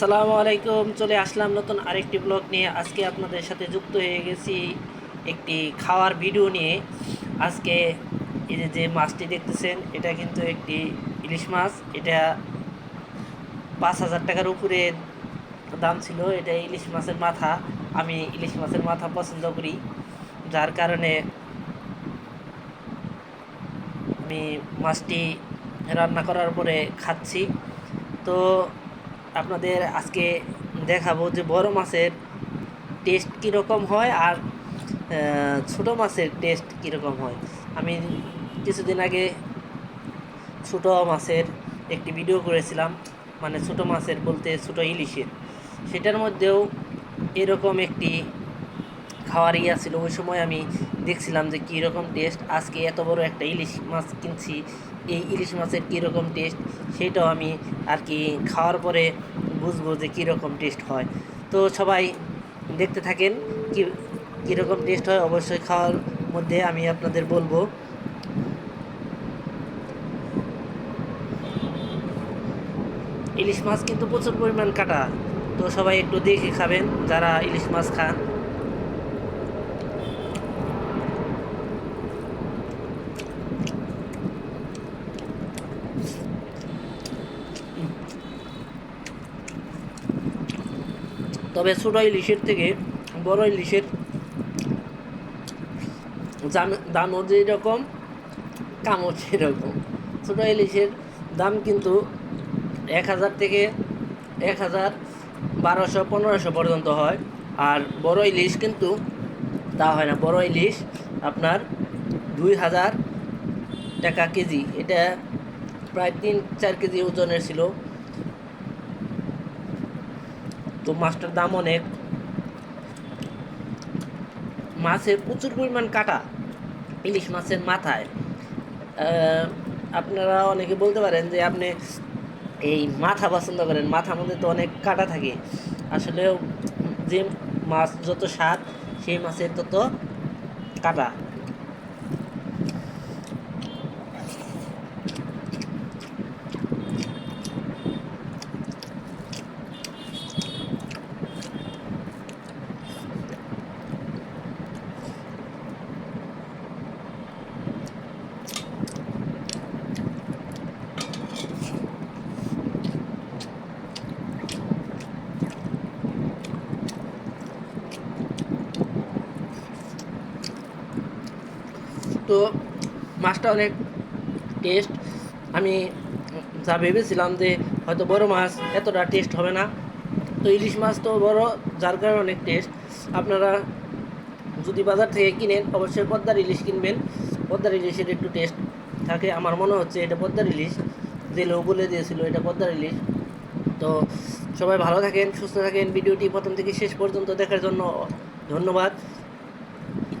আসসালামু আলাইকুম, চলে আসলাম নতুন আরেকটি ব্লগ নিয়ে। আজকে আপনাদের সাথে যুক্ত হয়ে গেছি একটি খাওয়ার ভিডিও নিয়ে। আজকে এই যে মাছটি দেখতেছেন, এটা কিন্তু একটি ইলিশ মাছ। এটা পাঁচ হাজার টাকার উপরে দাম ছিল। এটা ইলিশ মাছের মাথা। আমি ইলিশ মাছের মাথা পছন্দ করি। যার কারণে আমি মাছটি রান্না করার পরে খাচ্ছি। তো আপনাদের আজকে দেখাবো যে বড় মাছের টেস্ট কীরকম হয় আর ছোট মাছের টেস্ট কীরকম হয়। আমি কিছুদিন আগে ছোট মাছের একটি ভিডিও করেছিলাম মানে ছোট মাছের বলতে ছোট ইলিশের। সেটার মধ্যেও এরকম একটি খাওয়ার ইয়া ছিল ওই সময় আমি দেখছিলাম যে কীরকম টেস্ট আজকে এত বড় একটা ইলিশ মাছ কিনছি। এই ইলিশ মাছের কীরকম টেস্ট সেটাও আমি আর কি খাওয়ার পরে বুঝব যে কীরকম টেস্ট হয়। তো সবাই দেখতে থাকেন কি, কীরকম টেস্ট হয় অবশ্যই খাওয়ার মধ্যে আমি আপনাদের বলব। ইলিশ মাছ কিন্তু প্রচুর পরিমাণ কাটা। তো সবাই একটু দেখে খাবেন যারা ইলিশ মাছ খান। তবে ছোট ইলিশের থেকে বড় ইলিশের দামও যেরকম কামও সেরকম ছোট ইলিশের দাম কিন্তু এক হাজার থেকে এক হাজার বারোশো, পনেরোশো পর্যন্ত হয়। আর বড় ইলিশ কিন্তু তা হয় না। বড় ইলিশ আপনার দুই হাজার টাকা কেজি। এটা প্রায় তিন, চার কেজি ওজনের ছিল। তো মাছটার দাম অনেক। মাছের প্রচুর পরিমাণ কাটা ইলিশ মাছের মাথায়। আপনারা অনেকে বলতে পারেন যে আপনি এই মাথা পছন্দ করেন, মাথার মধ্যে তো অনেক কাটা থাকে। আসলে যে মাছ যত স্বাদ, সেই মাছের তত কাটা। তো মাছটা অনেক টেস্ট আমি যা ভেবেছিলাম যে হয়তো বড় মাছ এতটা টেস্ট হবে না। তো ইলিশ মাছ তো বড়, যার কারণে অনেক টেস্ট আপনারা যদি বাজার থেকে কিনেন, অবশ্যই পদ্মার ইলিশ কিনবেন। পদ্মার ইলিশের একটু টেস্ট থাকে। আমার মনে হচ্ছে এটা পদ্মার ইলিশ। যে লোক বলে দিয়েছিল, এটা পদ্মার ইলিশ। তো সবাই ভালো থাকেন, সুস্থ থাকেন। ভিডিওটি প্রথম থেকে শেষ পর্যন্ত দেখার জন্য ধন্যবাদ।